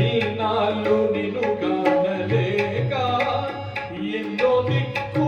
ఈనాళ్ళు నిన్ను కానలేక ఎన్నో దిక్కు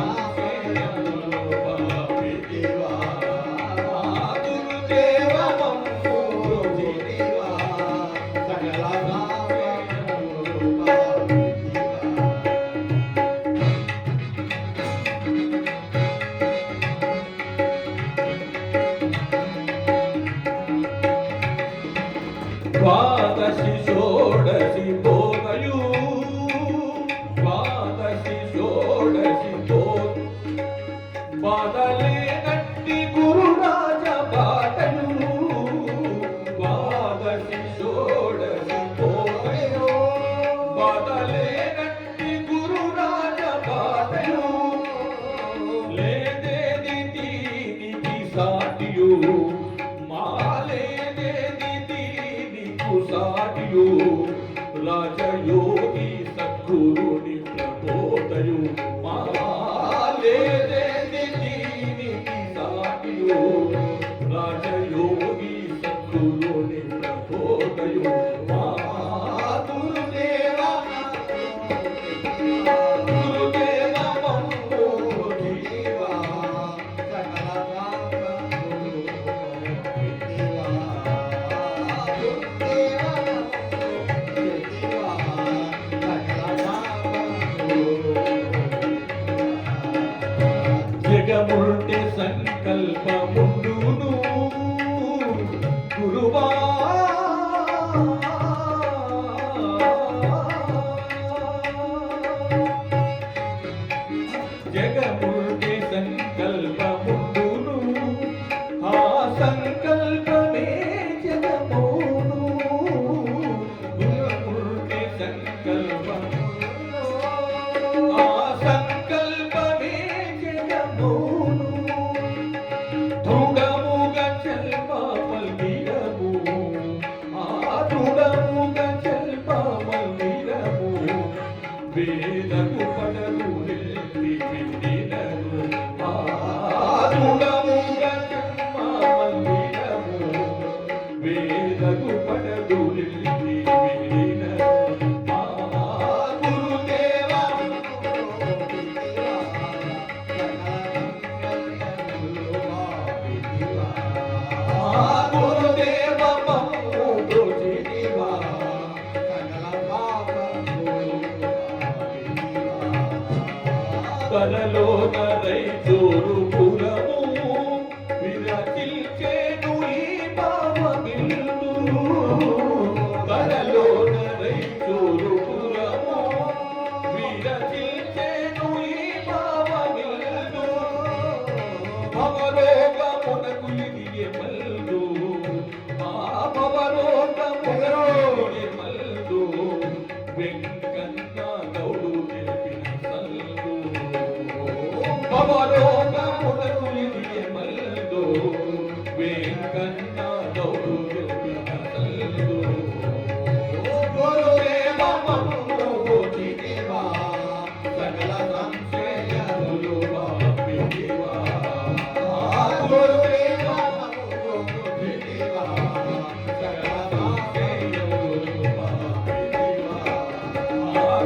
ద్వాదశి షోడశి బోధయు. ద్వాదశి షోడశి బోధ బాధలే నట్టి గురురాజ బాటలు ద్వాదశి షోడశి బోధయు. బాధలే నట్టి గురురాజ బాటలు లేదేది దీనికి సాటియు. i'll Raja you. సంకల్పముండును. గురువా. జగముంటే సంకల్పముండును. ఆ సంకల్పమే జగమును. గురుముంటే సంకల్ప కలలో నరై చోరు పురము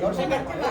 no se me